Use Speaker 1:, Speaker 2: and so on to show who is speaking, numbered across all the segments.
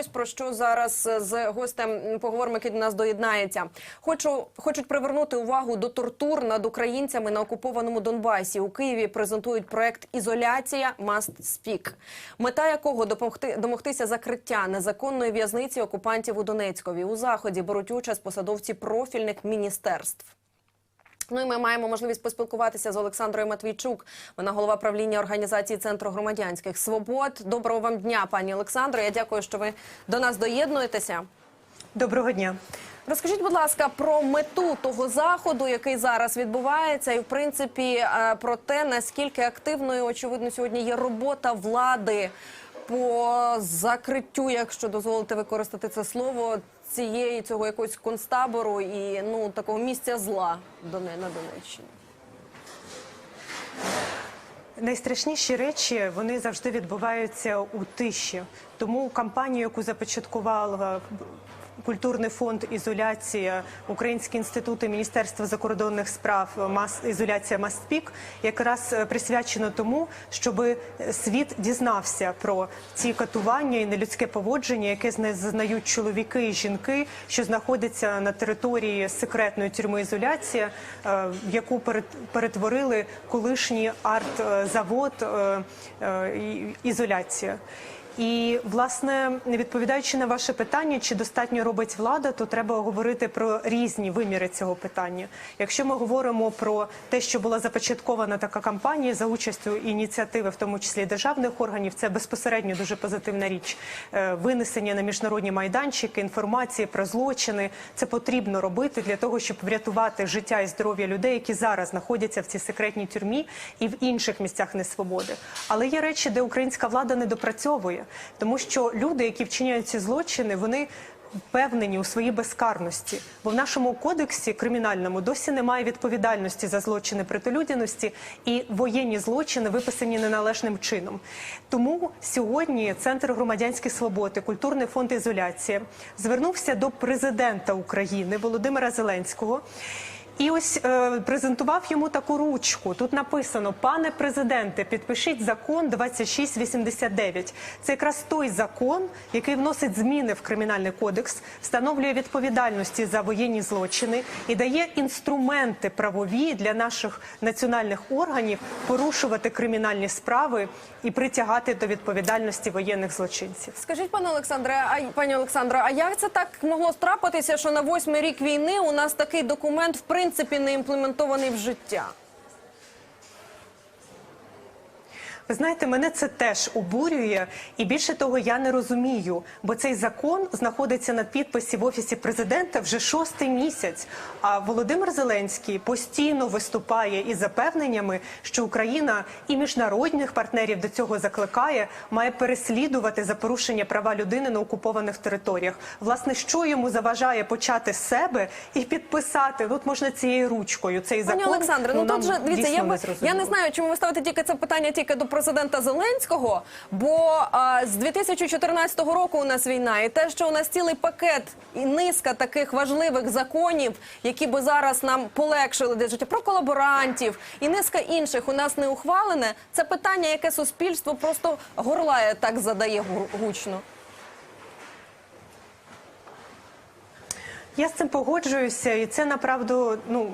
Speaker 1: Ось про що зараз з гостем поговоримо, який до нас доєднається. Хочу хочуть привернути увагу до тортур над українцями на окупованому Донбасі. У Києві презентують проект Ізоляція Must Speak», мета якого допомогти домогтися закриття незаконної в'язниці окупантів у Донецькові. У заході беруть участь посадовці профільних міністерств. Ну і ми маємо можливість поспілкуватися з Олександрою Матвійчук. Вона голова правління організації Центру громадянських свобод. Доброго вам дня, пані Олександро. Я дякую, що ви до нас доєднуєтеся.
Speaker 2: Доброго дня.
Speaker 1: Розкажіть, будь ласка, про мету того заходу, який зараз відбувається, і в принципі е, про те, наскільки активною очевидно сьогодні є робота влади по закриттю, якщо дозволите використати це слово, цієї цього якогось концтабору і ну такого місця зла на Донеччині.
Speaker 2: Найстрашніші речі вони завжди відбуваються у тиші. Тому кампанію, яку започаткувала культурний фонд ізоляція, Український інститут і Міністерство закордонних справ мас ізоляція Мастпік, якраз е, присвячено тому, щоб світ дізнався про ці катування і нелюдське поводження, яке зна- зазнають чоловіки і жінки, що знаходяться на території секретної тюрми ізоляція, е, яку перет- перетворили колишній арт-завод е, ізоляція. І власне відповідаючи на ваше питання, чи достатньо робить влада, то треба говорити про різні виміри цього питання. Якщо ми говоримо про те, що була започаткована така кампанія за участю ініціативи, в тому числі державних органів, це безпосередньо дуже позитивна річ. Е, Винесення на міжнародні майданчики, інформації про злочини це потрібно робити для того, щоб врятувати життя і здоров'я людей, які зараз знаходяться в цій секретній тюрмі і в інших місцях несвободи. Але є речі, де українська влада не допрацьовує, тому що люди, які вчиняють ці злочини, вони. Впевнені у своїй безкарності, бо в нашому кодексі кримінальному досі немає відповідальності за злочини проти людяності і воєнні злочини виписані неналежним чином. Тому сьогодні Центр громадянських свобод і культурний фонд ізоляція звернувся до президента України Володимира Зеленського. І ось е, презентував йому таку ручку. Тут написано: пане президенте, підпишіть закон 2689. Це якраз той закон, який вносить зміни в кримінальний кодекс, встановлює відповідальності за воєнні злочини і дає інструменти правові для наших національних органів порушувати кримінальні справи і притягати до відповідальності воєнних злочинців.
Speaker 1: Скажіть, пане Олександре, а пані Олександро, а як це так могло трапитися, що на восьмий рік війни у нас такий документ в принципі не імплементований в життя?
Speaker 2: Ви знаєте, мене це теж обурює, і більше того, я не розумію, бо цей закон знаходиться на підписі в офісі президента вже шостий місяць. А Володимир Зеленський постійно виступає із запевненнями, що Україна і міжнародних партнерів до цього закликає, має переслідувати за порушення права людини на окупованих територіях. Власне, що йому заважає почати з себе і підписати? Ну, От можна цією ручкою цей
Speaker 1: Пані
Speaker 2: закон.
Speaker 1: Олександре, ну,
Speaker 2: нам
Speaker 1: тут же дивіться, я би я не знаю, чому ви ставите тільки це питання тільки до президента Зеленського. Бо а, з 2014 року у нас війна, і те, що у нас цілий пакет і низка таких важливих законів, які би зараз нам полегшили де життя про колаборантів і низка інших у нас не ухвалене. Це питання, яке суспільство просто горлає так задає гучно.
Speaker 2: Я з цим погоджуюся, і це направду ну.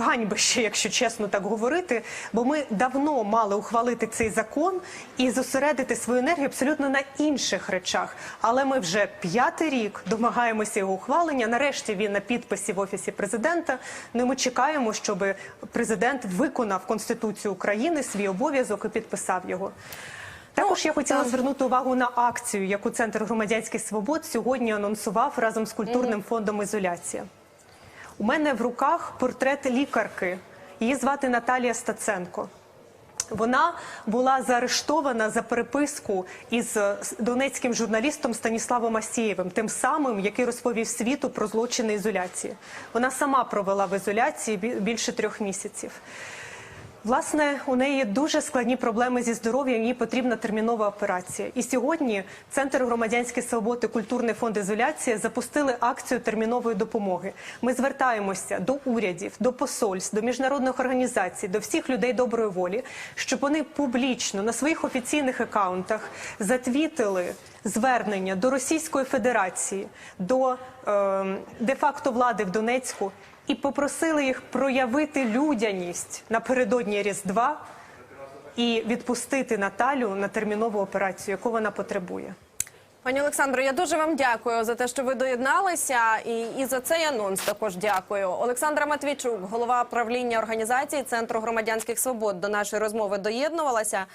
Speaker 2: Ганьбище, якщо чесно так говорити, бо ми давно мали ухвалити цей закон і зосередити свою енергію абсолютно на інших речах. Але ми вже п'ятий рік домагаємося його ухвалення. Нарешті він на підписі в офісі президента. Ну і ми чекаємо, щоб президент виконав конституцію України свій обов'язок і підписав його. Також я хотіла звернути увагу на акцію, яку Центр громадянських свобод сьогодні анонсував разом з культурним фондом Ізоляція. У мене в руках портрет лікарки. Її звати Наталія Стаценко. Вона була заарештована за переписку із донецьким журналістом Станіславом Асієвим, тим самим, який розповів світу про злочини ізоляції. Вона сама провела в ізоляції більше трьох місяців. Власне, у неї дуже складні проблеми зі здоров'ям. Їй потрібна термінова операція. І сьогодні Центр громадянської свободи, культурний фонд ізоляція запустили акцію термінової допомоги. Ми звертаємося до урядів, до посольств, до міжнародних організацій, до всіх людей доброї волі, щоб вони публічно на своїх офіційних акаунтах затвітили звернення до Російської Федерації, до е, де-факто влади в Донецьку і попросили їх проявити людяність напередодні Різдва і відпустити Наталю на термінову операцію, яку вона потребує.
Speaker 1: Пані Олександро, я дуже вам дякую за те, що ви доєдналися, і, і за цей анонс також дякую. Олександра Матвійчук, голова правління організації Центру громадянських свобод, до нашої розмови доєднувалася.